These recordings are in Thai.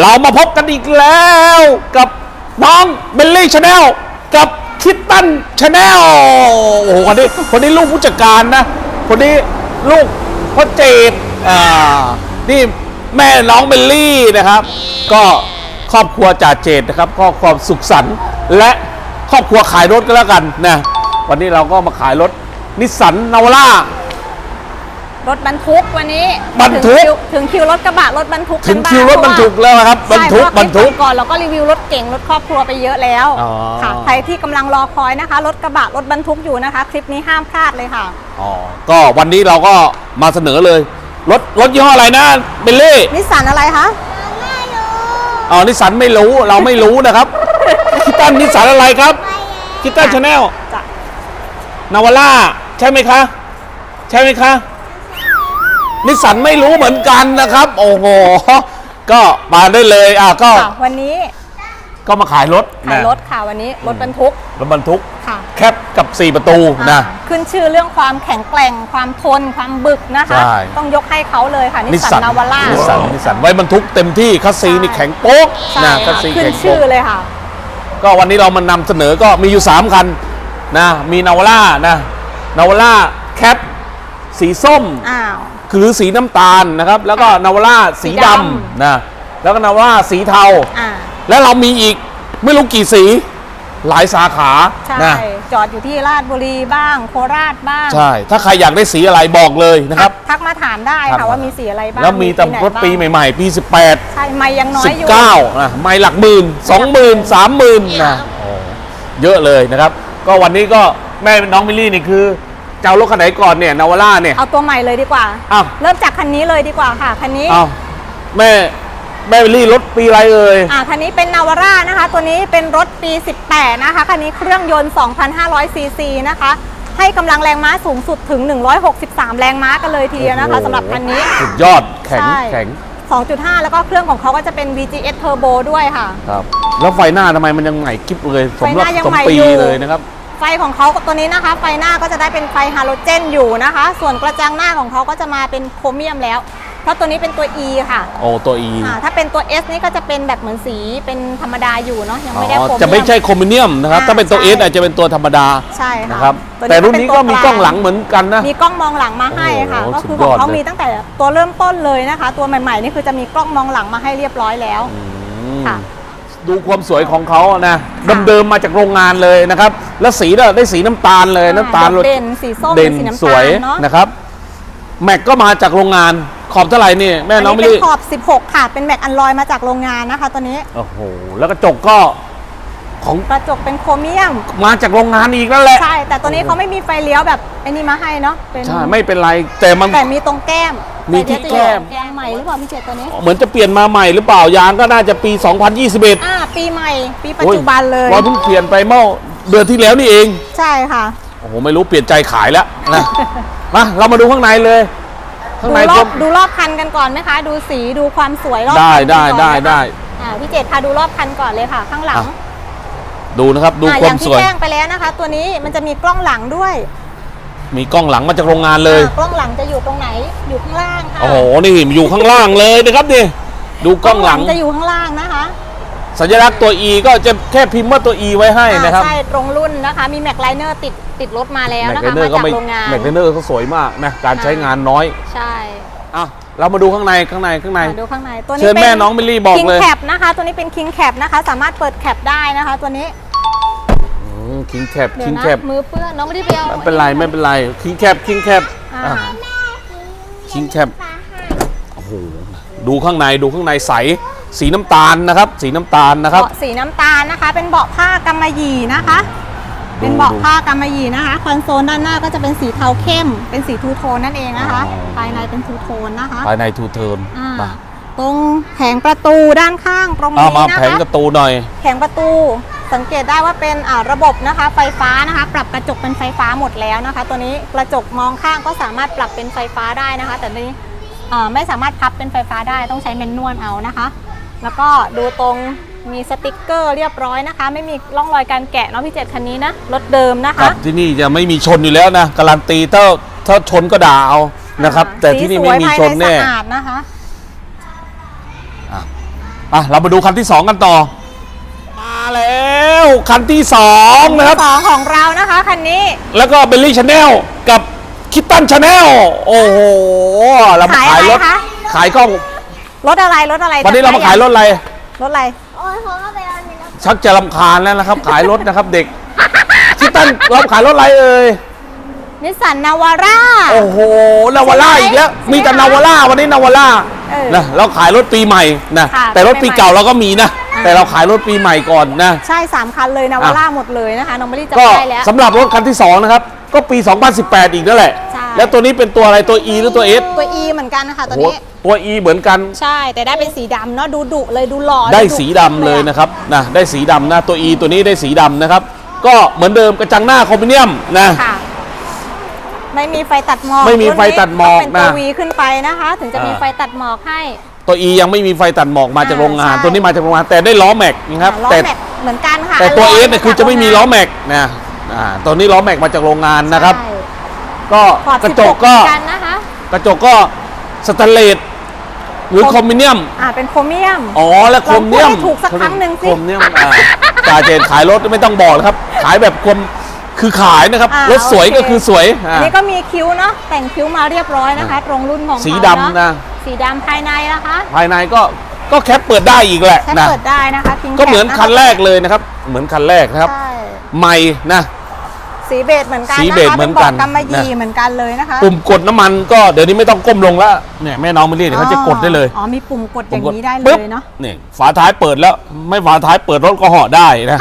เรามาพบกันอีกแล้วกับน้องเบลลี่ชาแนลกับคิตตันชาแนลโอ้โหคนนี้คนนี้ลูกผู้จัดการนะ คนนี้ลูกพ่อเจดอ่านี่แม่น้องเบลลี่นะครับ ก็ครอบครัวจ่าเจดนะครับก็ความสุขสันต์และครอบครัวขายรถก็แล้วกันนะวันนี้เราก็มาขายรถนิสสันนาวร่า รถบรรทุกวันนี้บรรทุก ถึงคิวถึงคิวรถกระบะรถบรรทุกถึงกันบ้าคิวรถบรรทุกแล้วนะครับบรรใช่ทุกเพาะบรรทุกคลิปก่อนๆเราก็รีวิวรถเก่งรถครอบครัวไปเยอะแล้วอ๋อ ค่ะใครที่กำลังรอคอยนะคะ รถกระบะรถบรรทุกอยู่นะคะ คลิปนี้ห้ามพลาดเลยค่ะอ๋อก็วันนี้เราก็มาเสนอเลย รถรถยี่ห้ออะไรนะเบลลี่นิสสันอะไรคะอ๋อนิสสันไม่รู้เราไม่รู้นะครับคิตตันนิสสันอะไรครับคิตตันชาแนลจ้ะนาวาร่าใช่ไหมคะ ใช่ไหมคะ นิสสันไม่รู้เหมือนกันนะครับ โอ้โห ก็มาได้เลยอะก็ค่ะวันนี้ก็มาขายรถขายนะรถค่ะวันนี้รถบรรทุกรถบรรทุก ค่ะแคปกับ 4 ประตูนะ อ่าขึ้นชื่อเรื่องความแข็งแกร่งความทนความบึกนะคะ ใช่ ต้องยกให้เขาเลยค่ะ นิสสันนาวาร่านิสสันนิสสันไว้บรรทุกเต็มที่คัสซีนี่แข็งโป๊กใช่นะคัค่ะสซีขึ้นแข็งโป๊ชื่อก เลยค่ะ ก็วันนี้เรามานำเสนอก็มีอยู่ 3 คันนะ มีนาวาร่านะนาวาร่าแคปสีส้ม อ้าว คือสีน้ำตาลนะครับ แล้วก็นาวาร่าสีสีดดำ นะแล้วก็นาวาร่าสีเทา อ่าแล้วเรามีอีกไม่รู้กี่สีหลายสาขาใช่ นะจอดอยู่ที่ราชบุรีบ้าง โคราชบ้างใช่ ถ้าใครอยากได้สีอะไรบอกเลยนะครับทักมาถามได้ทักค่ะมาว่ามีสีอะไรบ้างแล้วมีแต่ไหนรถปีบ้างใหม่ๆ ปี 18 ใช่ไม่ยังน้อยอยู่ 19นะไม่หลักหมื่นสองหมื่นสามหมื่นนะโอ้เยอะเลยนะครับ ก็วันนี้ก็แม่น้องมิลลี่นี่คือ จะเอารถคันไหนก่อนเนี่ยนาวาร่าเนี่ย เอาตัวใหม่เลยดีกว่า อ้าว เริ่มจากคันนี้เลยดีกว่าค่ะ คันนี้ เอาแม่แม่มิลลี่รถปีอะไรเอ่ย อ่าคันนี้เป็นนาวาร่านะคะ ตัวนี้เป็นรถปี 18 นะคะ คันนี้เครื่องยนต์ 2,500 ซีซีนะคะ ให้กำลังแรงม้าสูงสุดถึง 163 แรงม้ากันเลยทีเดียวนะคะโอ้โห สำหรับคันนี้ สุดยอดแข็งใช่ แข็ง2.5 แล้วก็เครื่องของเขาก็จะเป็น VGS Turbo ด้วยค่ะ ครับ แล้วไฟหน้าทำไมมันยังใหม่กิ๊บเลยสมไฟหรัน้ายังสมใหม่ปีอยู่ เลยนะครับ ไฟของเขาตัวนี้นะคะ ไฟหน้าก็จะได้เป็นไฟฮาโลเจนอยู่นะคะ ส่วนกระจังหน้าของเขาก็จะมาเป็นโครเมียมแล้ว เพราะตัวนี้เป็นตัว E ค่ะโอ้ตัว E อ่าถ้าเป็นตัว S นี่ก็จะเป็นแบบเหมือนสีเป็นธรรมดาอยู่เนาะยังอ๋ไม่ได้อโครเมียม จะไม่ใช่โครมิเนียมนะครับ อ่าถ้าเป็นตัว ใช่ S อาจจะเป็นตัวธรรมดาใช่ค่ะนะครับ วแต่รุ่นนี้ก็มีกล้องหลังเป็นเหมือนกันนะ มีกล้องมองหลังมาให้ค่ะ โอ้โหก็คือสุดขยออดงเขาเลย มีตั้งแต่ตัวเริ่มต้นเลยนะคะ ตัวใหม่ๆนี่คือจะมีกล้องมองหลังมาให้เรียบร้อยแล้ว อืมค่ะ ดูความสวยของเขานะ เดิมๆมาจากโรงงานเลยนะครับ แล้วสีเนี่ยได้สีน้ำตาลเลยน้ำตาลเด่นสีส้มเด่นสีน้ำสตาวยลเนาะนะครับ แม็กก็มาจากโรงงานขอบเท่าไหร่นี่แม่อันน้องนี้ไม่เป็นได้ขอบ 16 ค่ะ เป็นแม็กอันลอยมาจากโรงงานนะคะ ตัวนี้ โอ้โหแล้วกระจกก็ของกระจกเป็นโครเมียม มาจากโรงงานอีกนั่นแหละใช่ แต่ตัวนี้เขาไม่มีไฟเลี้ยวแบบไอ้นี่มาให้เนาะ เป็นใช่ไม่เป็นไรแต่มัน แต่มีตรงแก้มมีที่แก้ม ยางใหม่หรือเปล่าพี่เจตตัวนี้ เหมือนจะเปลี่ยนมาใหม่หรือเปล่ายางก็น่าจะปี 2021 อ่า ปีใหม่ ปีปัจจุบันเลยเราเพิ่งเปลี่ยนไปเมื่อ เดือนที่แล้วนี่เองใช่ค่ะโอ้โหไม่รู้เปลี่ยนใจขายแล้วนะมาเรามาดูข้างในเลย ข้างดูในรก็อบดูรอบคันกันก่อนไหมคะ ดูสีดูความสวยรอบได้คันกันได้ก่อนได้นะคะได้ อ่าพี่เจตพาดูรอบคันก่อนเลยค่ะ ข้างหลังอะ ดูนะครับดูอ่าคอวาย่ามงสที่วย แจ้งไปแล้วนะคะ ตัวนี้มันจะมีกล้องหลังด้วยมีกล้องหลังมาจากโรงงานเลย อ่ากล้องหลังจะอยู่ตรงไหนอยู่ข้างล่างค่ะโอ้โหนี่อยู่ข้างล่างเลยนะครับนี่ดูกล้องหลังจะอยู่ข้างล่างนะคะ สัญลักษณ์ตัว E ก็จะแค่พิมพ์ว่าตัว E ไว้ให้นะครับ อ่าใช่ตรงรุ่นนะคะ มีแม็กไลเนอร์ติดติดรถมาแล้วแม็กนะไนคะเนอมาร์ก็จากไม่โรงงาน แม็กไนเนอร์ก็สวยมากนะการใช้งานน้อยใช่อะเรามาดูข้างในข้างในข้างใน มาดูข้างในตัวนี้เชิญแม่น้องมิลลี่บอกเลยคิงแคปนะคะ ตัวนี้เป็นคิงแคปนะคะ สามารถเปิดแคปได้นะคะ ตัวนี้คิงแคปเดี๋ยคิวงนะแคปมือเปื้อนน้องไม่ได้ไปเอาไม่เป็นไรไม่เป็นไรคิงแคปคิงแคปอ่าคิงแคปโอ้โหดูข้างในดูข้างในใส สีน้ำตาลนะครับ สีน้ำตาลนะครับ เบาะสีน้ำตาลนะคะ เป็นเบาะผ้ากำมะหยี่นะคะดูเป็นเบาะผ้ากำมะหยี่นะคะ คอนโซลด้านหน้าก็จะเป็นสีเทาเข้ม เป็นสีทูโทนนั่นเองนะคะ อ๋อ ภายในเป็นทูโทนนะคะภายในทูเทิร์นอ่ามาตรงแผงประตูด้านข้างตรงเอานี้มานะแผงคะประตูหน่อย แผงประตูสังเกตได้ว่าเป็นอ่าระบบนะคะ ไฟฟ้านะคะ ปรับกระจกเป็นไฟฟ้าหมดแล้วนะคะ ตัวนี้กระจกมองข้างก็สามารถปรับเป็นไฟฟ้าได้นะคะ แต่นี้อ่าไม่สามารถพับเป็นไฟฟ้าได้ต้องใช้แมนนวลเอานะคะ แล้วก็ดูตรงมีสติกเกอร์เรียบร้อยนะคะ ไม่มีร่องรอยการแกะเนาะพี่เจตคันนี้นะรถเดิมนะครัคะ บที่นี่จะไม่มีชนอยู่แล้วนะการันตีถ้าถ้าชนก็ด่าเอานะครับ อ่าแต่ที่นี่ไม่มีชนสีสวยแน่ภายใสะอาดนะคะอะอะเรามาดูคันที่สองกันต่อ มาแล้วคันที่สองนะครับ สองของเรานะคะคันนี้ แล้วก็เบลลี่ชาแนลกับคิตตันชาแนลโอ้โหเรามาขายรถขายอะไรคะ ขายกล้อง รถอะไรรถอะไรวันนี้เรามาขายรถอะไร รถอะไร โอ้ยเขาก็ไปเอาเนื้อชักจะรำคาญแล้วนะครับ ขายรถนะครับเด็กคิตตันเราขายรถอะไรเอ่ย นิสสันนาวาร่า โอ้โห นาวาร่าใช่ไหมอีกแล้ว มีแต่ใช่ไหมนาวาร่าวันนี้นาวาร่าเออนะเราขายรถปีใหม่นะ ค่ะแต่รถปีปีใหม่เก่าเราก็มีนะ อ่า แต่เราขายรถปีใหม่ก่อนนะ ใช่สามคันเลยนาวาร่าหมดเลยนะคะน้องเบลลี่จะก็ได้แล้ว สำหรับรถคันที่สองนะครับ ก็ปี 2018 อีกนั่นแหละใช่ แล้วตัวนี้เป็นตัวอะไรตัว E หรือตัว S ตัว E เหมือนกันนะคะตัวโอ้โหนี้ ตัว E เหมือนกัน ใช่แต่ได้เป็นสีดำเนาะดูดุเลยดูหล่อได้ดุสีดำเลยอนะครับนะได้สีดำนะตัว E ตัวนี้ได้สีดำนะครับ ก็เหมือนเดิมกระจังหน้าคอมบิเนียมนะ ค่ะ ไม่มีไฟตัดหมอกไม่มีไฟตัดหมอกรุ่นนี้ต้องเป็นตัวนะวีขึ้นไปนะคะ ถึงจะมีอ่า ไฟตัดหมอกให้ ตัว E ยังไม่มีไฟตัดหมอกมาจากอ่าโรงงานใช่ ตัวนี้มาจากโรงงานแต่ได้ล้อแม็กนะครับล้อแต่แม็กเหมือนกันค่ะแต่ตัวอ S ยเนี่ยคือจะไม่มีล้อแม็กนะอ่าตัวนี้ล้อแม็กมาจากโรงงานนะครับ ใช่ ก็ขอบกระจกก็16เหมือนกันนะคะกระจกก็สแตนเลสหรือคอมบิเนียม อ่าเป็นโครเมียม อ๋อแล้วโครเมียมลองพูดให้ถูกสักครั้งหนึ่งสิโครเมียมอ่าจ่าเจนขายรถไม่ต้องบอกนะครับ ขายแบบคมคือขายนะครับ อ่ารถสวยโอเค ก็คือสวยอ่าอันนี้ก็มีคิ้วเนาะแต่งคิ้วมาเรียบร้อยนะคะ ตรงรุ่นของเขาสีเอดำนะสีดำภายในนะคะภายในก็ก็แคปเปิดได้อีกแหละแค่นะเปิดได้นะคะทิ้งก็เหมือนแปะะะคันแรกเลยนะครับ เหมือนคันแรกนะครับ ใช่ ใหม่นะ สีเบจเหมือนกันสีนะคะเบจเหมือนกันป็บกำมะหยี่นะ เหมือนกันเลยนะคะปุ่มกดน้ำมันก็เดี๋ยวนี้ไม่ต้องก้มลงแล้วเนี่ยแม่น้องมาเรียกเดี๋ยวเขาจะกดได้เลยอ๋อมีปุ่มกดอย่างนี้ได้เลปึ๊บยเนาะนี่ฝาท้ายเปิดแล้ว ไม่ฝาท้ายเปิดรถก็เหาะได้นะ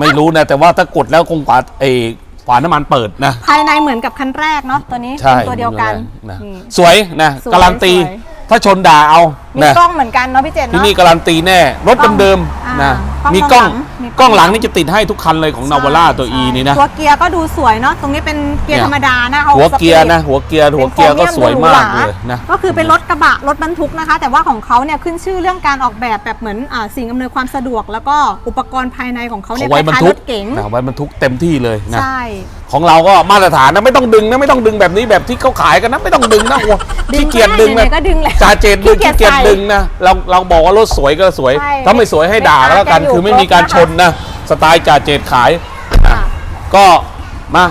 ไม่รู้นะ แต่ว่าถ้ากดแล้วคงฝาเออฝาน้ำมันเปิดนะ ภายในเหมือนกับคันแรกเนาะตัวนี้ใช่เป็นตัวเดียวกัน นะนี่สวยนะสวยการันตี สวย ถ้าชนด่าเอา มีนะ กล้องเหมือนกันเนาะพี่เจนที่เนาะ นี่การันตีแน่ รถกล้องเดิมอ่าๆนะกล้องมีกล้องหลังมีกล้องหลังนี่จะติดให้ทุกคันเลยของนาวาร่าตัว E นี่นะ ตัวเกียร์ก็ดูสวยเนาะตรงนี้เป็นเกียร์เนี่ยธรรมดานะอาหัวสปีดเกียร์นะ หัวเกียร์หัวเกียร์ก็สวยมากป็นโครเลยมนะ ก็คือเป็นรถกระบะรถบรรทุกนะคะ แต่ว่าของเขาเนี่ยขึ้นชื่อเรื่องการออกแบบแบบเหมือนอ่าสิ่งอำนวยความสะดวก แล้วก็อุปกรณ์ภายในของเขาเนี่ยเขาไว้บรรคล้ายทุๆรกถเก๋งนะไว้บรรทุกเต็มที่เลยนะ ใช่ ของเราก็มาตรฐานนะไม่ต้องดึงนะไม่ต้องดึงแบบนี้แบบที่เขาขายกันนะไม่ต้องดึงนะโอ้ขี้เกียจดึงได้นะไหนๆก็ดึงแหละจ่าเจดดึงขี้ขี้เกีเกียยจจใส่ดึงนะเราเราบอกว่ารถสวยก็สวย ใช่ถ้าไม่สวยให้ด่าก็แล้วกัน ไม่ด่าคือไม่มีการชนนะ สไตล์จ่าเจดขายค่ะก็มา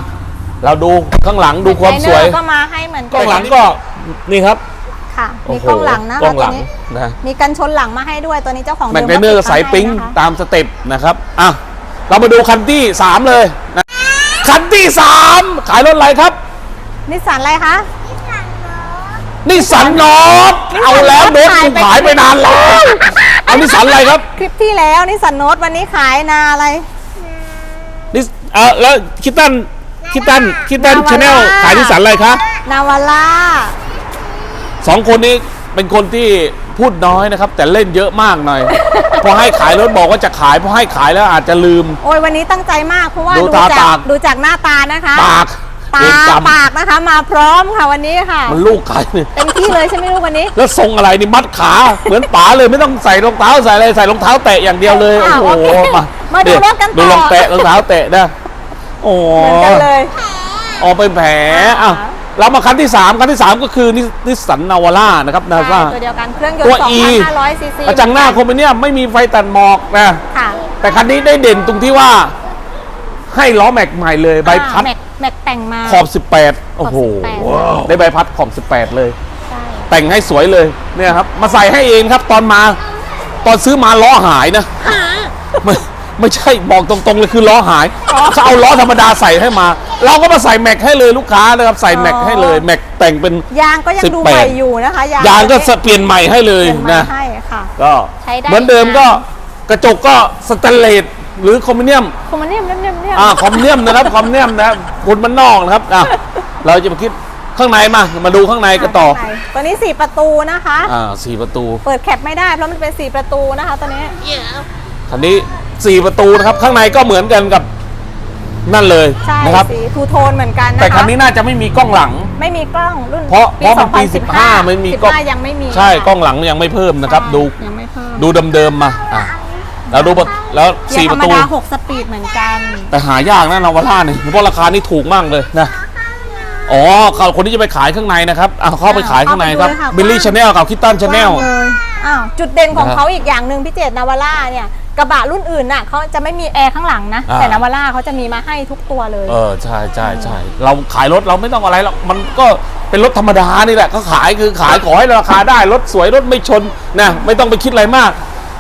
เราดูข้างหลังดูความสวย ไลเนอร์ก็มาให้เหมือนกกัล้องหลังก็นี่ครับค่ะโอ้มีโกล้องหลังนะกล้องหลังตัวนี้นะมีกันชนหลังมาให้ด้วยตัวนี้เจ้าของแม็กดิไดเนอร์ติดสายให้ปิ๊งนะคะตามสเต็ปนะครับอะเรามาดูคันที่สามเลยนะคันที่สามขายรถอะไรครับนิสสันอะไรคะ นิสสันโนตเอาแล้วโน้ตกูขายไปนานแล้ว เอานิสสันอะไรครับ คลิปที่แล้วนิสสันโนตวันนี้ขายนาอะไรนิสเออแล้วคิตตันคิตตันคิตตัน Navara ชาแนลขายนิสสันอะไรคะนาวาร่าสองคนนี้เป็นคนที่พูดน้อยนะครับ แต่เล่นเยอะมากหน่อย พอให้ขายรถบอกว่าจะขายพอให้ขายแล้วอาจจะลืม โอ้ยวันนี้ตั้งใจมากเพราะว่าดูดูตาจากปากดูจากหน้าตานะคะปาก ตาเวรกรรมปากนะคะ มาพร้อมค่ะวันนี้ค่ะ มันลูกใครเนี่ยเต็มที่เลยใช่ไหมลูกวันนี้ แล้วทรงอะไรนี่มัดขา เหมือนป๋าเลยไม่ต้องใส่รองเท้าใส่อะไรใส่รองเท้าแตะอย่างเดียวเลยอ่าโอ้โหโอเคมามาดูรถกันต่อดูรองแตะรองเท้าแตะนะโอ้เหมือนกันเลยออกเป็นแผลอ่าอะเรามาคันที่สามคันที่สามก็คือนินิสสันนาวาร่านะครับนาใช่ซ่าตัวเดียวกันเครื่องยนตัวต์ E 2,500ซีซีกระจังหน้าคมเนี่ยไม่มีไฟตัดหมอกนะค่ะแต่คันนี้ได้เด่นตรงที่ว่าให้ล้อแม็กใหม่เลยใบพัดอ่า แม็กแม็กแต่งมา ขอบ 18 โอ้โหขอบ18ได้ใบพัดขอบ 18 เลย ใช่แต่งให้สวยเลยเนี่ยครับ มาใส่ให้เองครับตอนมา ตอนซื้อมาล้อหายนะ ไม่ไม่ใช่บอกตรงๆเลยคือล้อหายเขาเอาล้อธรรมดาใส่ให้มา เราก็มาใส่แม็กให้เลยลูกค้านะครับใส่แม็กให้เลยแม็กแต่งเป็น ยางก็ยังดู18 ใหม่อยู่นะคะ ยางยางก็ตัวนี้เปลี่ยนใหม่ให้เลยเปลี่ยนมานะ ให้ค่ะ ก็ใช้ได้เหมือนเดิมก็กระจกก็สแตนเลสหรือคอมมิเนียม คอมมาเนียมเนียมเนี ยมเนียมอ่าคอมมิเนียมนะครับคอมมิเนียมนะครับคนมันนอกนะครับอะเราจะมาคิดข้างในมามาดูข้างในกันต่อตัวนี้4ประตูนะคะ อ่าสี่ประตู เปิดแคปไม่ได้เพราะมันเป็น4ประตูนะคะตัวนี้คันนี้สี่ประตูนะครับ ข้างในก็เหมือนกันกับนั่นเลยใช่นะครับสีทูโทนเหมือนกันนะคะแต่คันนี้น่าจะไม่มีกล้องหลัง ไม่มีกล้องรุ่นเพราะเพราะมันปี2015 15ไม่มีกล้อง15ยังไม่มีใช่กล้องหลังยังไม่เพิ่มนะครับ ดูยังไม่เพิ่มดูเดิมๆมาอะ แล้วดูประแล้วเกียสี่ร์ปธรระรมตูดา6สปีดเหมือนกันแต่หายากนะนาวาร่าเนี่ยเพราะราคานี่ถูกมากเลยนะอ๋อเขาคนที่จะไปขายข้างในนะครับเอาเข้าไปขายข้างในครับเอาไปดูเลยค่ะบิลลี่ชาแนลกับคิตตันชาแนลว่างเลยอ้าวจุดเด่นของนะครับเขาอีกอย่างหนึ่งพี่เจตนาวาร่าเนี่ยกระบะรุ่นอื่นน่ะเขาจะไม่มีแอร์ข้างหลังนะ อ่า แต่นาวาร่าเขาจะมีมาให้ทุกตัวเลย เออใช่ใช่ใช่เราขายรถเราไม่ต้องอะไรหรอกมันก็เป็นรถธรรมดานี่แหละก็ขายคือขายขอให้ราคาได้รถสวยรถไม่ชนนะไม่ต้องไปคิดอะไรมาก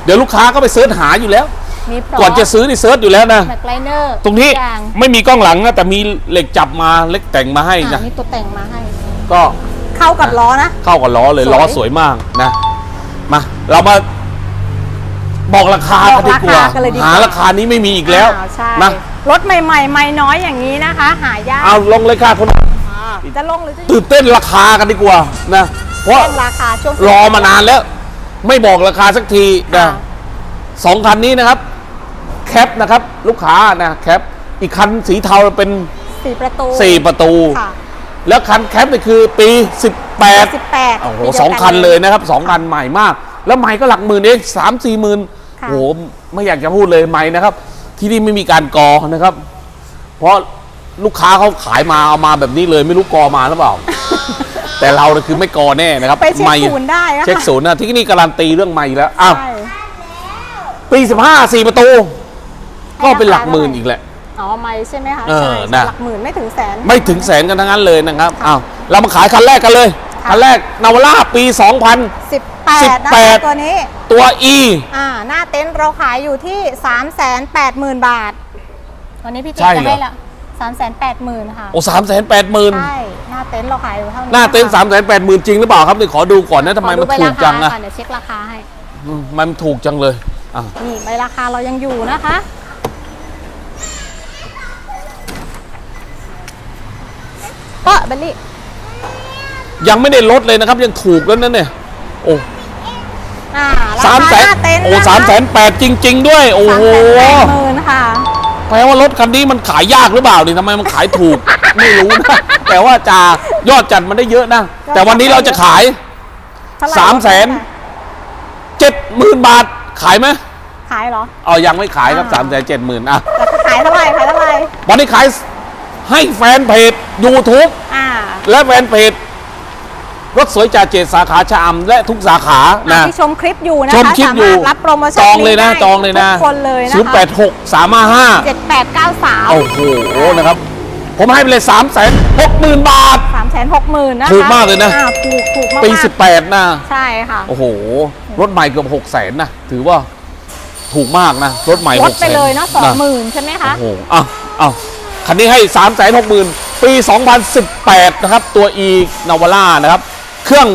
เดี๋ยวลูกค้าก็ไปเสิร์ชหาอยู่แล้ว มีพร้อมก่อนจะซื้อนี่เสิร์ชอยู่แล้วนะ แบ็คไลเนอร์ตรงนี้อย่างไม่มีกล้องหลังนะแต่มีเหล็กจับมาเหล็กแต่งมาให้อ่านะนี่ตัวแต่งมาให้ ก็เข้ากับล้อนะ เข้ากับล้อเลยสวย ล้อสวยมากนะมาเรามาบอกราคาบกัอนกดีรากว่าคากันเลยดีกว่า หาราคานี้ไม่มีอีกแล้วอ้าใช่นะรถใหม่ ๆ ไม่น้อยอย่างนี้นะคะ หายากเอาลงเลยค่ะคนจะลงหรือจะตื่นเต้นราคากันดีกว่านะเพราะเล่นราคาช่วงรอมานานแล้ว ไม่บอกราคาสักทีนะค่ะสองคันนี้นะครับ แคปนะครับ ลูกค้านะแคปอีกคันสีเทาเป็นสี่ประตูสี่ประตูค่ะแล้วคันแคปนี่คือปี 18สิบแปดโอ้โหสองคันเลยนะครับสองคันใหม่มาก แล้วใหม่ก็หลักหมื่นเองสามสี่หมื่นค่ะโอ้โหไม่อยากจะพูดเลยใหม่นะครับ ที่นี่ไม่มีการกอนะครับ เพราะลูกค้าเขาขายมาเอามาแบบนี้เลยไม่รู้กอมาหรือเปล่า แต่เราเนี่ยคือไม่กอแน่นะครับไปเช็คม่ศูนย์ได้อะ เช็คค่ะศูนย์นะที่นี่การันตีเรื่องใหม่แล้วอ้าวใช่ปีสิบห้าสี่ประตู ก็เป็นหลักหมื่นอีกแหละ อ๋อไม่ใช่ไหมคะเออใช่นะ หลักหมื่นไม่ถึงแสน ไม่ถึงแสนกันทั้งนั้นเลยนะครับค่ะอ้าวเรามาขายคันแรกกันเลยค่ะ คันแรกนาวาร่าปี2000สิบแปดนะสิบแปคะด ตัวนี้ตัว E อ่า หน้าเต็นท์เราขายอยู่ที่3ามแสนแปดหมื่นบาท วันนี้พี่เจใช่จะเหรอ ให้ละ สามแสนแปดหมื่นค่ะโอ้สามแสนแปดหมื่นใช่หน้าเต็นท์เราขายอยู่เท่านี้หน้าเต็นค่ะสามแสนแปดหมื่นจริงหรือเปล่าครับนี่ขอดูก่อนนะทำไมขอมันดูใบถูรากจัคางอะค่ะเดี๋ยวเช็คราคาให้อืมมันถูกจังเลยอะนี่ใบราคาเรายังอยู่นะคะ ก็เบลลี่ยังไม่ได้ลดเลยนะครับ ยังถูกแล้วนั่นเนี่ยโอ้อ่าสามราแสคานหน้าเต็นท์โอ้สามแสนแปดจริง ๆ ด้วย โอ้สามโห แสนแปดหมื่นค่ะ แปลว่ารถคันนี้มันขายยากหรือเปล่านี่ทำไมมันขายถูก ไม่รู้นะแต่ว่าจะยอดจัดมันได้เยอะนะ แต่วันนี้เราจะขายเท่ไหร่สามแสนเจ็ดหมื่นบาทขายไหมขายเหรอ เอายังไม่ขายครับอ่าสามแสนเจ็ดหมื่นอะแล้วขายเท่าไหร่ขายเท่าไหร่วันนี้ขายให้แฟนเพจ YouTube อ่า และแฟนเพจ รถสวยจ่าเจตสาขาชะอำและทุกสาขานะ ที่ชมคลิปอยู่นะชคะมคลิปอยู่สามารถรับโปรโมชั่นจองเลยนะได้จองเลยนะทุกคนเลยนะศูนย์แปคะดหกสามห้าห้าเจ็ดแปดเก้าสามโอ้โหนะครับ ผมให้ไปเลยสามแสนหกหมื่นบาท สามแสนหกหมื่นนะคะถูกมากเลยนะ อ่าถูกถูกมากปีๆสิบแปดนะ ใช่ค่ะ โอ้โห รถใหม่เกือบหกแสนนะ ถือว่าถูกมากนะ รถใหม่ลหดกไปแสนเลยเนาะสองหมื่นใช่ไหมคะ โอ้โหอ้าวอ้าวคันนี้ให้3ามแสนหกหมื่นปี 2018 นะครับ ตัว e นาวาร่านะครับ เครื่อง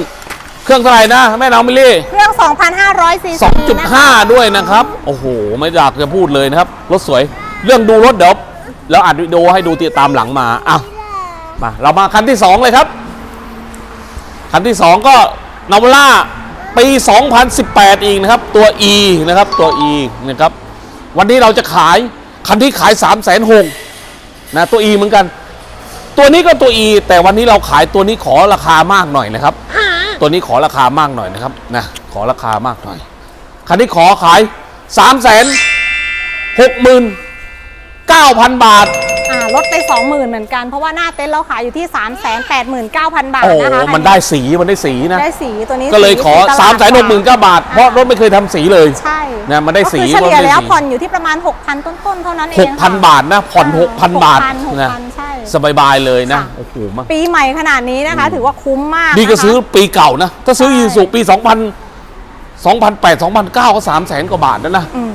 เครื่องเท่าไหร่นะแม่น้องมิลลี่ เครื่อง 2,500ซีซีนะคะ2.5 ด้วยนะครับ โอ้โห ไม่อยากจะพูดเลยนะครับ รถสวย เรื่องดูรถเดี๋ยวแล้วอัดวิดีโอให้ดูติดตามหลังมาอะมาเรามาคันที่ 2 เลยครับ คันที่ 2 ก็นาวาร่าปี 2018 อีกนะครับ ตัว E นะครับ ตัว E นะครับ วันนี้เราจะขายคันที่ขาย 3 6 0 0 0นะตัว E เหมือนกัน ตัวนี้ก็ตัว E แต่วันนี้เราขายตัวนี้ขอราคามากหน่อยนะครับ ตัวนี้ขอราคามากหน่อยนะครับนะขอราคามากหน่อยคันนี้ขอขาย3 6 0 0 0 9,000บาท อ่าลดไป 20,000 เหมือนกัน เพราะว่าหน้าเต็นท์เราขายอยู่ที่ 389,000 บาทโอ้นะคะมันได้สีมันได้สีนะ ได้สีตัวนี้ก็เลยขอสีต3 6 9 0 0 0บาท เพราะรถไม่เคยทำสีเลย ใช่นะมันได้สีก็คือเฉลี่ยรถได้แล้วสีผ่อนอยู่ที่ประมาณ 6,000 ต้นๆ เท่านั้นเองค่ะ6,000บาทนะผ่อนอ่า6,000บาท6,000 นะ6,000ใช่ส บายๆเลยนะค่ะ โอ้โหมากปีใหม่ขนาดนี้นะคะ ถือว่าคุ้มมากนี่ก็ะคะ ซื้อปีเก่านะ ถ้าซื้อใช่ยีสุปี 2000 2008 2009 ก็3 0 0แสนกว่าบาทแล้วนะ อืม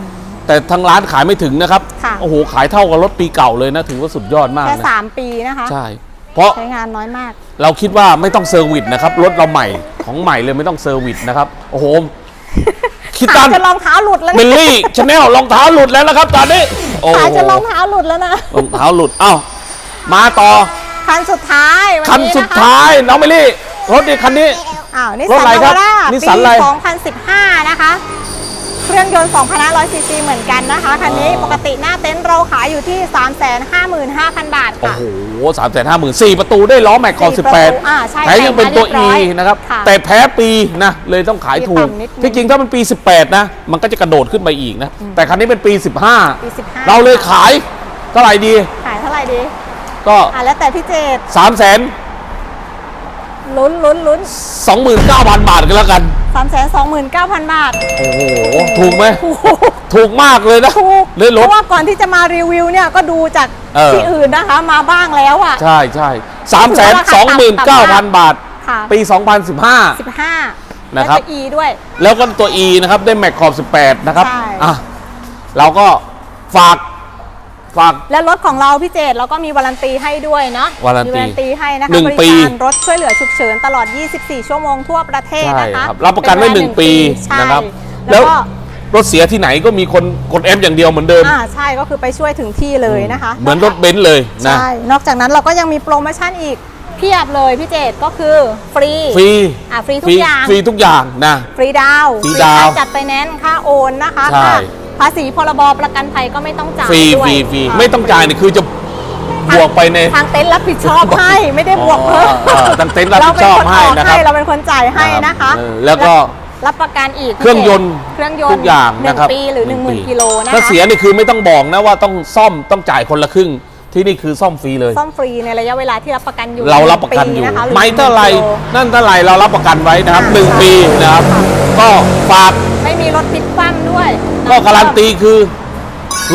แต่ทางร้านขายไม่ถึงนะครับ ค่ะ โอ้โห ขายเท่ากับรถปีเก่าเลยนะ ถือว่าสุดยอดมากแค่นะ3ปีนะคะ ใช่ เพราะใช้งานน้อยมาก เราคิดว่าไม่ต้องเซอร์วิสนะครับ รถเราใหม่ของใหม่เลยไม่ต้องเซอร์วิสนะครับ โอ้โห คิดขาตัยนจนรองเท้าหลุดแล้วเบนะลลี่ชาแนลรองเท้าหลุดแล้วนะครับตอนนี้ โอ้ขายโหจนรองเท้าหลุดแล้วนะ รองเท้าหลุดเอ้า มาต่อคันสุดท้ายวัคันนี้ะะสุดท้ายน้องเบลลี่รถดีคันนี้ อ้าวนิรสถสันอะไรครับนาวาร่านิสปีสันอะไร 2015 นะคะ เครื่องยนต์2,500ซีซีเหมือนกันนะคะ คันนี้ปกติหน้าเต็นท์เราขายอยู่ที่ 355,000 บาทโอ้ค่ะ โหสามแสนห้าหมื่นสี่ประตูได้ล้อแม็กกอนสี่สิบประแปตูดอ่าใช่แถมยังเป็นตัว แต่ง E มาเรียบร้อยนะครับ ค่ะแต่แพ้ปีนะ เลยต้องขายถูกปีต่ำนิดนึงที่จริงถ้ามันปี 18 นะ มันก็จะกระโดดขึ้นไปอีกนะ แต่คันนี้เป็นปี ปี15 15 เราเลยขายเท่าไหร่ดี ขายเท่าไหร่ดี ก็อ่าแล้วแต่พี่เจต3 0 0 0 0ลุ้นลุ้นลุ้น29,000บาทกันแล้วกันสามแสนสองหมื่นเก้าพันบาท โอ้โห ถูกไหมถูกถูกมากเลยนะถูกเลยเพลดราะว่าก่อนที่จะมารีวิวเนี่ยก็ดูจากเออที่อื่นนะคะ มาบ้างแล้วอะ ใช่ใช่สามแสนสองหมื่นเก้าพันบาทค่ะปี 2015สิบห้านะครับแล้วก็ E ด้วย แล้วก็ตัว E นะครับได้แม็กขอบ 18 นะครับใช่อะเราก็ฝาก ฝาก และรถของเราพี่เจตเราก็มีวารันตีให้ด้วยเนาะวารันตีมีวารันตีให้นะคะหนึ่งบปีริการรถช่วยเหลือฉุกเฉินตลอด 24 ชั่วโมงทั่วประเทศใช่นะคะครับรับประกันไว้เวลาหนึ่งปีใช่นะครับ แล้แล้ววก็รถเสียที่ไหนก็มีคนกดแอมอย่างเดียวเหมือนเดิม อ่าใช่ก็คือไปช่วยถึงที่เลยนะคะ เหมือนรถเบนซ์เลยนะ ใช่ นอกจากนั้นเราก็ยังมีโปรโมชั่นอีกเพียบเลยพี่เจตก็คือฟรี ฟรีอ่าฟรีทุกอย่าง ฟรีทุกอย่างนะ ฟรีดาวน์ฟรีดาวน์ค่จัดไฟแนนซ์ค่าโอนนะคะใช่ค่า ภาษีพรบประกันภัยก็ไม่ต้องจ่ายฟรีด้วฟยรีฟรีอ่าไม่ต้องจ่ายนี่คือจะบวกไปใน ทางเต็นท์รับผิดชอบให้ไม่ได้บวกเพิ่มอ๋อทางเต็นท์รับผิดชอบให้นะครับเราเป็นคนจ่ายให้นะคะเออแล้วก็ รับประกันอีกเครื่องยนต์เครื่องยนต์ทุกอย่างหนึ่นะงครับปีหรือหนึ่งหมื่นปีกิโลนะคะถ้าเสียนี่คือไม่ต้องบอกนะว่าต้องซ่อมต้องจ่ายคนละครึ่ง ที่นี่คือซ่อมฟรีเลย ซ่อมฟรีในระยะเวลาที่รับประกันอยู่เรารับประกันอยู่ หงปีนะคะไม่เท่าไหรนึ่งกิโล นั่นเท่าไหรเรารับประกันไว้นะครับอ่าหนึ่งใช่ปีนะครับก็ฝาก ไม่มีรถพลิกคว่ำด้วย ก็การันตีคือ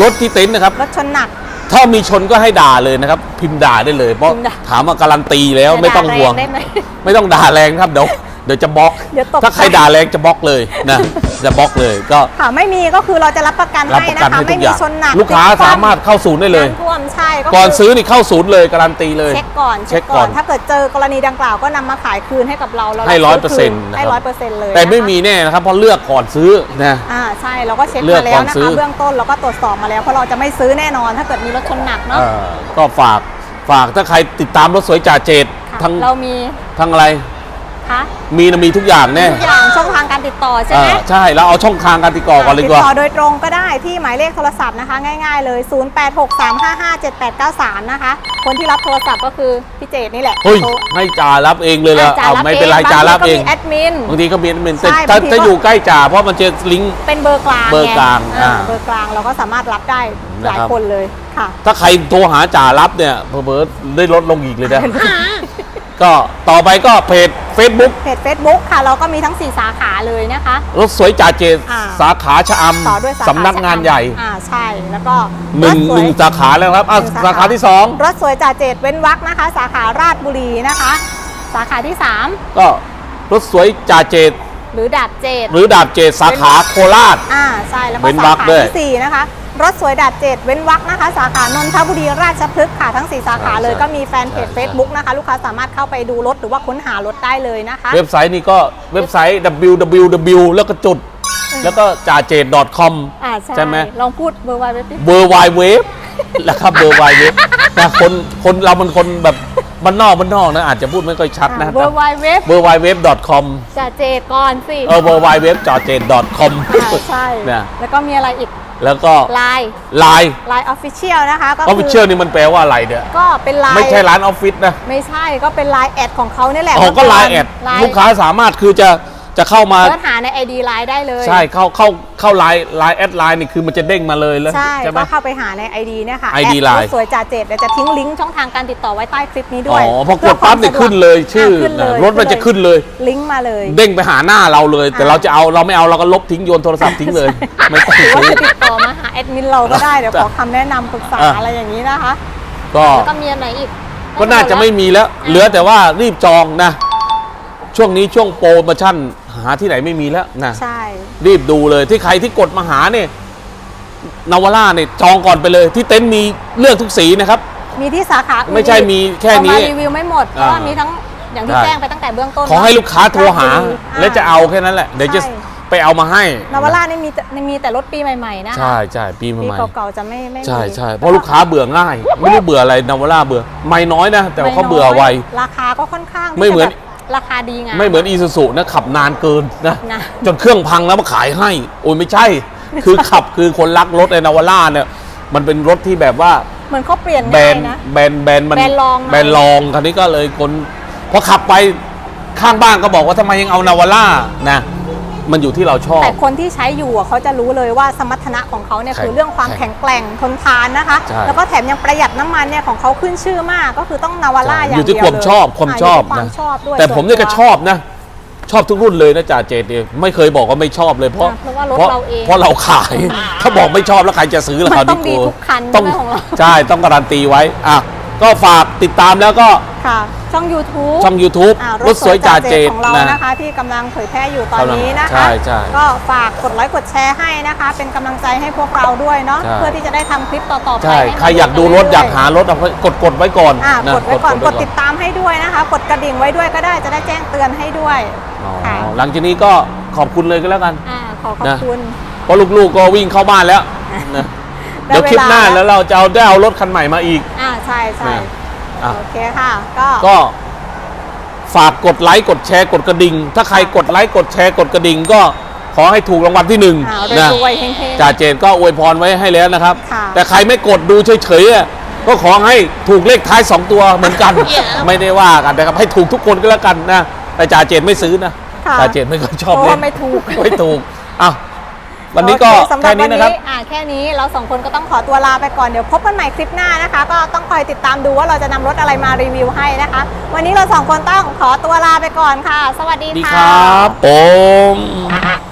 รถที่เต็นท์นะครับ รถชนหนัก ถ้ามีชนก็ให้ด่าเลยนะครับ พิมพ์ด่าได้เลย เพราะพิมพ์ด่าถามว่าการันตีแล้วไม่ต้องห่วงด่าแรงได้ไหม ไม่ต้องด่าแรงครับเดี๋ยวเดี๋ยวจะบล็อก เดี๋ยวตกถ้าใครด่าแรงจะบล็อกเลยนะจะบล็อกเลยก็ค่ะไม่มีก็คือเราจะรับประกันรับให้ประนะกันคะให้ทุไม่กอมีย่างชนหนักลูกค้าพลิกคว่ำสามารถเข้าศูนย์ได้เลย น้ำท่วมใช่ก็ก่อนคืซื้อนี่เข้าศูนย์เลยการันตีเลย เช็คก่อนเช็คก่อน ถ้าเกิดเจอกรณีดังกล่าวก็นำมาขายคืนให้กับเราเราให้ซื้100%คืนนะครับให้ร้อยเปอร์เซ็นต์เลยแต่ไม่นะคะ มีแน่นะครับเพราะเลือกก่อนซื้อนะ อ่าใช่เราก็เช็คเลือกมาแล้ก่วอนนะซื้คะอเบื้องต้นเราก็ตรวจสอบมาแล้วเพราะเราจะไม่ซื้อแน่นอน ถ้าเกิดมีรถชนหนักเนาะเอ่อก็ฝากฝากถ้าใครติดตามรถสวยจ่าเจดค่ะทั้งเรามีทั้งอะไร คะ มีนะมีทุกอย่างแน่ทุกอย่างช่องทางการติดต่อใช่ไหมอ่าใช่เราเอาช่องทางการติดต่อก่อนเลยดีกว่าติดต่อโดยตรงก็ได้ที่หมายเลขโทรศัพท์นะคะ ง่ายๆเลย 0863557893 นะคะ คนที่รับโทรศัพท์ก็คือพี่เจดนี่แหละเฮ้ย โทรให้จ่ารับเองเลยละจ่าเอารับไม่เป็นไรเองจ่ารับเอง บางทีก็มีแอดมิน บางทีก็มีแอดมินแต่ใช่ถ้าบางทีถ้าก็อยู่ใกล้จ่าเพราะมันจะลิงก์ เป็นเบอร์กลางเบอร์กลางไอ่าอ่าเบอร์กลางเราก็สามารถรับได้หลายนะครับ คนเลยค่ะ ถ้าใครโทรหาจ่ารับเนี่ยเบิร์ดได้ลดลงอีกเลยนะ ก็ต่อไปก็เพจ Facebook เพจ Facebook ค่ะ เราก็มีทั้ง 4 สาขาเลยนะคะ รถสวยจ่าเจดอ่า สาขาชะอต่อด้วยสาขาำสำนักงานใหญ่อ่าใช่แล้วก็หนึ่งรถสหวย นึ่งสาขาแล้วครับอะหนึ่งสาขาที่สองรถสวยจ่าเจดเว้นวักนะคะ สาขาราชบุรีนะคะ สาขาที่ ก็รถสวยจ่าเจด3 หรือดาบเจดหรือดาบเจดสาขาโคราช อ่าใช่แล้วก็เว้นวรสารคขาด้วย ที่สี่นะคะ รถสวยดาบเจดเว้นวักนะคะ สาขานนทบุรีราชพฤกษ์ค่ะทั้ง 4 สาขาเลยใช่ก็มีแฟนเพจใช่ Facebook นะคะ ลูกค้าสามารถเข้าไปดูรถหรือว่าค้นหารถได้เลยนะคะ เว็บไซต์นี่ก็เว็บไซต์ www แล้วก็จุด แล้วก็จ่าเจด .com อ่าใช่ใช่ไหมลองพูดเบอร์ไว้เว็บดิเบอร์วายเวฟแล้วครับเบอร์วายเวฟ แต่คนคนเรามันคนแบบบ้านนอกบ้านนอกนะอาจจะพูดไม่ค่อยชัดนะเบอร์ไวเว็บเบอร์วายเวฟ .com จ่าเจดก่อนสิ เออเบอร์วายเวฟจ่าเจด .com อ่าใช่เนี่ยแล้วก็มีอะไรอีก แล้วก็ไลน์ไลน์ไลน์ออฟฟิเชียลนะคะก็ออฟฟิเชียลนี่มันแปลว่าอะไรเนี่ยก็เป็นไลน์ไม่ใช่ร้านออฟฟิศนะ ไม่ใช่ก็เป็นไลน์แอดของเขาเนี่ยแหละอ๋อก็ไลน์แอดไลน์ลูกค้าสามารถคือจะ จะเข้ามา เสิร์ชหาใน ID ไลน์ได้เลยใช่เข้าเข้าเข้าไลน์ไลน์แอดไลน์นี่คือมันจะเด้งมาเลยแล้วใช่ใช่ไหม ก็เข้าไปหาใน ID เนี่ยค่ะ ID แอดไลน์รถสวยจ่าเจดเดี๋ยวจะทิ้งลิงก์ช่องทางการติดต่อไว้ใต้คลิปนี้ด้อ๋วยอพอกดปั๊บเนี่ยขึ้นเลยชื่อขึ้นเลยรถมันจะขึ้นเลย ลิงก์มาเลย เด้งไปหาหน้าเราเลย แต่อ่า เราจะเอาเราไม่เอาเราก็ลบทิ้งโยนโทรศัพท์ทิ้งเลย ไม่ต้องหรือว่าซื้อจะติดต่อมาหาแอดมินเราก็ได้เดี๋ยวจ้ะขอคำแนะนำปรึกษาอะอะไรอย่างนี้นะคะ ก็แล้วก็มีอันไหนอีกก็น่าจะไม่มีแล้ว เหลือแต่ว่ารีบจองนะ ช่วงนี้ช่วงโปรโมชั่น หาที่ไหนไม่มีแล้วนะใช่ รีบดูเลยที่ใครที่กดมาหาเนี่ยนาวาร่าเนี่ยจองก่อนไปเลย ที่เต็นท์มีเลือกทุกสีนะครับ มีที่สาขาอื่นไม่ใช่มีแค่นี้เอามารีวิวไม่หมดเพราะว่าอ่ามีมีทั้งอย่างที่ได้ แจ้งไปตั้งแต่เบื้องต้นขอให้ลูกค้าโทรหาราชบุรีและจะเอาแค่นั้นแหละ เดี๋ยวจะใช่ไปเอามาให้นาวาร่านี่มีแต่มีแต่รถปีใหม่ๆนะใช่ใช่ปีใหปีม่เก่าๆจะไม่ไม่มีใช่ใช่เพราะลูกค้าเบื่อง่าย ไม่รู้เบื่ออะไรนาวาร่าเบื่อไม่น้อยนะ แต่ว่าเขาเบื่อไว ราคาก็ค่อนข้างที่ไม่เหมือนจะแบบ ราคาดีงามไม่เหมือนอีซูซูนะขับนานเกินนะนะจนเครื่องพังแล้วมาขายให้ โอ้ยไม่ใช่ คือขับคือคนรักรถในนาวาร่าเนี่ย มันเป็นรถที่แบบว่าเหมือนเขาเปลี่ยนแบรง่ายนด์นะ แบรนด์แบรนด์มันแบรนด์รองหน่อยแบรนด์รองคันนี้ก็เลยคนพอขับไปข้างบ้านก็บอกว่าทำไมยังเอานาวาร่านะ มันอยู่ที่เราชอบ แต่คนที่ใช้อยู่อะเขาจะรู้เลยว่าสมรรถนะของเขาเนี่ยใช่คือเรื่องความใช่แข็งแกร่งทนทานนะคะ ใช่ แล้วก็แถมยังประหยัดน้ำมันเนี่ยของเขาขึ้นชื่อมากก็คือต้องนาวาร่าใช่อย่างอยู่เดียวที่ความเลยชอบความะชอบยู่ที่ความนะชอบด้วยแต่ผมเนี่ยก็ส่วชอบนะ ชอบทุกรุ่นเลยนะจ่าเจดเนี่ยไม่เคยบอกว่าไม่ชอบเลยเพราะอะเพราะว่ารถเราเองเพราะเราขาย ถ้าบอกไม่ชอบแล้วใครจะซื้อล่ะมันคราวต้นี้องดีกูทุกคันต้องใช่ไหมของเรา ใช่ต้องการันตีไว้อะก็ฝากติดตามแล้วก็ ค่ะ ช่อง YouTube ช่อง YouTube อ่ารรถสวยจ่าเจดของเรานะนะคะ ที่กำลังเผยแพร่อยู่ตอนนี้นะคะ ใช่ใช่ ก็ฝากกดไลค์กดแชร์ให้นะคะ เป็นกำลังใจให้พวกเราด้วยเนาะใช่ เพื่อที่จะได้ทำคลิปต่อๆไปใช่ ห้มันใครอยากดูรถเรื่ๆอยากหารถเอาไว้กดกดไว้ก่อนอะนะกดไว้ก่อนกดติดไตามให้ด้วยนะคะ กดกระดิ่งไว้ด้วยก็ได้จะได้แจ้งเตือนให้ด้วยอ๋อค่ะหลังจากนี้ก็ขอบคุณเลยก็แล้วกัน อ่าขอขอบนะ คุณ เพราะลูกๆก็วิ่งเข้าบ้านแล้วนะได้เดี๋ยวคลิปหน้าเวลาแล้วเราจะเอาได้เอารถคันใหม่มาอีก อ่าใช่ใช่นะ อะโอเคค่ะ ก็ ก็ฝากกดไลค์กดแชร์กดกระดิ่ง ถ้าใครกดไลค์กดแชร์กดกระดิ่งก็ขอให้ถูกรางวัลที่หนึ่งอ่านะรวยๆเฮงๆจ่าเจนก็อวยพรไว้ให้แล้วนะครับ ค่ะ แต่ใครไม่กดดูเฉยๆอะก็ขอให้ถูกเลขท้าย 2 ตัวเหมือนกันไม่ได้ว่ากันนะครับให้ถูกทุกคนก็แล้วกันนะแต่จ่าเจนไม่ซื้อนะค่ะจ่าเจนไม่ค่อยชอบเพราะเล่ว่านไม่ถูก ไม่ถูกอะ วันนี้ก็โอเสำหแค่นี้นะครับวัอ่าแค่นี้เราสองคนก็ต้องขอตัวลาไปก่อนเดี๋ยวพบกันใหม่คลิปหน้านะคะ ก็ต้องคอยติดตามดูว่าเราจะนำรถอะไรมารีวิวให้นะคะ วันนี้เราสองคนต้องขอตัวลาไปก่อนค่ะ สวัสดีดีคค่ะ รับผม